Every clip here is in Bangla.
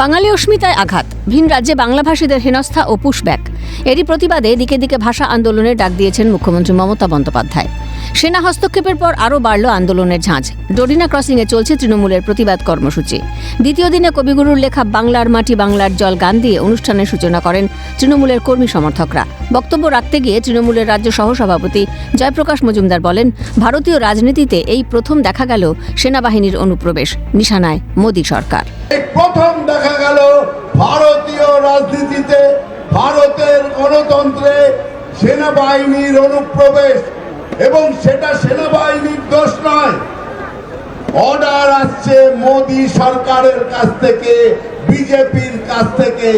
বাঙালি অস্মিতায় আঘাত। ভিন রাজ্যে বাংলাভাষীদের হেনস্থা ও পুশব্যাক এরই প্রতিবাদে দিকে দিকে ভাষা আন্দোলনের ডাক দিয়েছেন মুখ্যমন্ত্রী মমতা বন্দ্যোপাধ্যায়। সেনা হস্তক্ষেপের পর আরও বাড়ল আন্দোলনের ঝাঁঝ ডোরিনা ক্রসিংয়ে চলছে তৃণমূলের প্রতিবাদ কর্মসূচি। দ্বিতীয় দিনে কবিগুরুর লেখা বাংলার মাটি, বাংলার জল গান দিয়ে অনুষ্ঠানের সূচনা করেন তৃণমূলের কর্মী সমর্থকরা। বক্তব্য রাখতে গিয়ে তৃণমূলের রাজ্য সহসভাপতি জয়প্রকাশ মজুমদার বলেন, ভারতীয় রাজনীতিতে এই প্রথম দেখা গেল সেনাবাহিনীর অনুপ্রবেশ, নিশানায় মোদী সরকার। প্রথম দেখা গেল ভারতীয় রাজনীতিতে ভারতের গণতন্ত্রে সেনাবাহিনীর অনুপ্রবেশ। এবং সেটা সেনাবাহিনীর দোষ নয়। অর্ডার আসছে মোদী সরকারের কাছ থেকে, বিজেপির কাছ থেকে।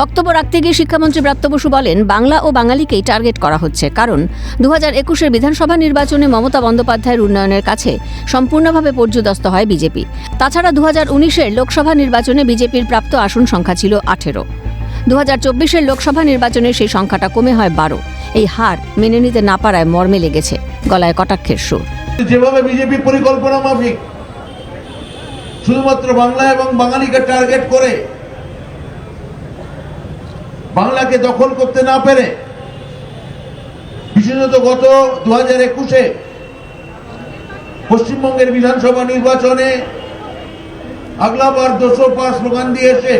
বক্তব্য রাখতে গিয়ে শিক্ষামন্ত্রী ব্রাত্য বসু বলেন, বাংলা ও বাঙালিকেই টার্গেট করা হচ্ছে। কারণ দু হাজার একুশের বিধানসভা নির্বাচনে মমতা বন্দ্যোপাধ্যায়ের উন্নয়নের কাছে সম্পূর্ণভাবে পর্যুদস্ত হয় বিজেপি। তাছাড়া দু হাজার উনিশের লোকসভা নির্বাচনে বিজেপির প্রাপ্ত আসন সংখ্যা ছিল আঠেরো। দু হাজার চব্বিশের লোকসভা নির্বাচনে সেই সংখ্যাটা কমে হয় বারো। এই হার মেনে নিতে না পারায় মর্মে লেগেছে গলায় কটাক্ষের সুর। যেভাবে বিজেপি পরিকল্পনা মাফিক, শুধুমাত্র বাংলা এবং বাঙালিকে টার্গেট করে বাংলাকে দখল করতে না পেরে, বিশেষত গত দু হাজার একুশে পশ্চিমবঙ্গের বিধানসভা নির্বাচনে আগলাবার দুশো পাঁচ স্লোগান দিয়ে এসে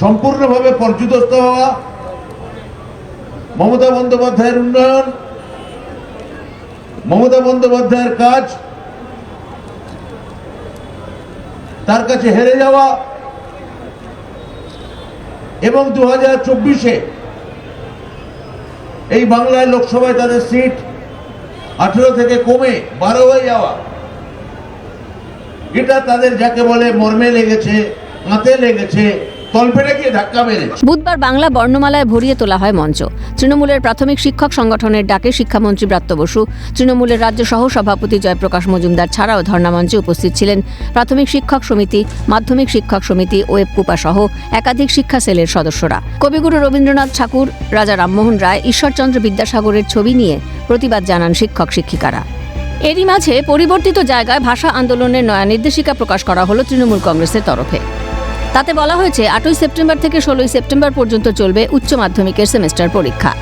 সম্পূর্ণভাবে পর্যুদস্ত হওয়া মমতা বন্দ্যোপাধ্যায়ের উন্নয়ন, মমতা বন্দ্যোপাধ্যায়ের কাজ, তার কাছে হেরে যাওয়া এবং দু হাজার চব্বিশে এই বাংলায় লোকসভায় তাদের সিট আঠেরো থেকে কমে বারো হয়ে যাওয়া। এটা তাদের যাকে বলে মর্মে লেগেছে হাতে লেগেছে বুধবার বাংলা বর্ণমালায় ভরিয়ে তোলা হয় মঞ্চ। তৃণমূলের প্রাথমিক শিক্ষক সংগঠনের ডাকে শিক্ষামন্ত্রী ব্রাত্য বসু, তৃণমূলের রাজ্য সহ সভাপতি জয়প্রকাশ মজুমদার ছাড়াও ধর্ণামঞ্চে উপস্থিত ছিলেন প্রাথমিক শিক্ষক সমিতি, মাধ্যমিক শিক্ষক সমিতি, ওয়েব কুপা সহ একাধিক শিক্ষা সেলের সদস্যরা। কবিগুরু রবীন্দ্রনাথ ঠাকুর, রাজা রামমোহন রায়, ঈশ্বরচন্দ্র বিদ্যাসাগরের ছবি নিয়ে প্রতিবাদ জানান শিক্ষক শিক্ষিকারা। এরই মাঝে পরিবর্তিত জায়গায় ভাষা আন্দোলনের নয়া নির্দেশিকা প্রকাশ করা হলো তৃণমূল কংগ্রেসের তরফে। তাতে বলা হয়েছে, আটই সেপ্টেম্বর থেকে ষোলোই সেপ্টেম্বর পর্যন্ত চলবে উচ্চ মাধ্যমিকের সেমেস্টার পরীক্ষা।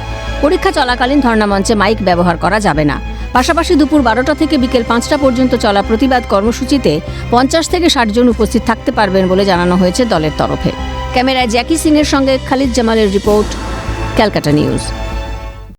পরীক্ষা চলাকালীন ধর্ণামঞ্চে মাইক ব্যবহার করা যাবে না। পাশাপাশি দুপুর বারোটা থেকে বিকেল পাঁচটা পর্যন্ত চলা প্রতিবাদ কর্মসূচিতে পঞ্চাশ থেকে ষাট জন উপস্থিত থাকতে পারবেন বলে জানানো হয়েছে দলের তরফে। ক্যামেরায় জ্যাকি সিংয়ের সঙ্গে খালিদ জামালের রিপোর্ট, ক্যালকাটা নিউজ।